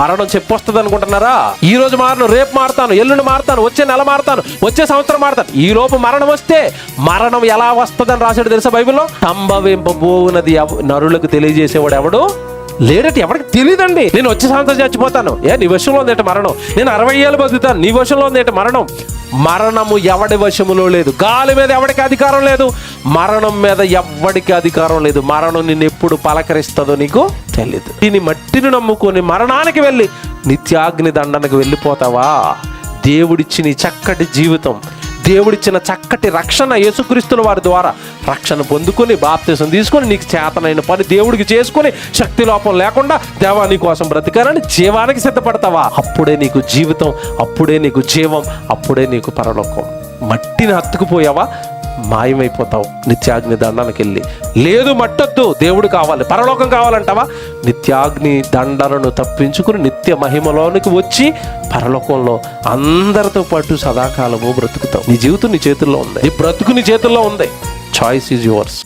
మరణం చెప్పొస్తుంది అనుకుంటున్నారా ఈ రోజు మారను రేపు మారుతాను ఎల్లుండి మారుతాను వచ్చే నెల మారుతాను వచ్చే సంవత్సరం మారుతాను. ఈ లోపు మరణం వస్తే మరణం ఎలా వస్తుందని రాశాడు తెలుసా బైబిల్లో? సంభవింపబోనది నరులకు తెలియజేసేవాడు ఎవడు? లేడట ఎవరికి తెలియదండి నేను వచ్చే సంవత్సరం చచ్చిపోతాను. ఏ నీ వశంలో ఉందేట మరణం? నేను అరవై ఏళ్ళు బతుకుతాను. నీ వశంలో ఉందేట మరణం? మరణము ఎవడి వశములో లేదు. గాలి మీద ఎవడికి అధికారం లేదు. మరణం మీద ఎవ్వడికి అధికారం లేదు. మరణం నిన్ను ఎప్పుడు పలకరిస్తుందో నీకు తెలియదు దీని మట్టిని నమ్ముకొని మరణానికి వెళ్ళి నిత్యాగ్ని దండనకు వెళ్ళిపోతావా? దేవుడిచ్చిన చక్కటి జీవితం దేవుడిచ్చిన చక్కటి రక్షణ యేసుక్రీస్తుల వారి ద్వారా రక్షణ పొందుకొని బాప్తీసం తీసుకొని నీకు చేతనైన పని దేవుడికి చేసుకొని శక్తి లోపం లేకుండా దేవా నీ కోసం బ్రతికారని జీవానికి సిద్ధపడతావా? అప్పుడే నీకు జీవితం అప్పుడే నీకు జీవం అప్పుడే నీకు పరలోకం. మట్టిని హత్తుకుపోయావా? మాయమైపోతావు. నిత్యాగ్ని దండానికి వెళ్ళి లేదు మట్టొద్దు దేవుడు కావాలి. పరలోకం కావాలంటావా? నిత్యాగ్ని దండలను తప్పించుకుని నిత్య మహిమలోనికి వచ్చి పరలోకంలో అందరితో పాటు సదాకాలము బ్రతుకుతావు. నీ జీవితం నీ చేతుల్లో ఉంది. నీ బ్రతుకు నీ చేతుల్లో ఉంది. Choice is yours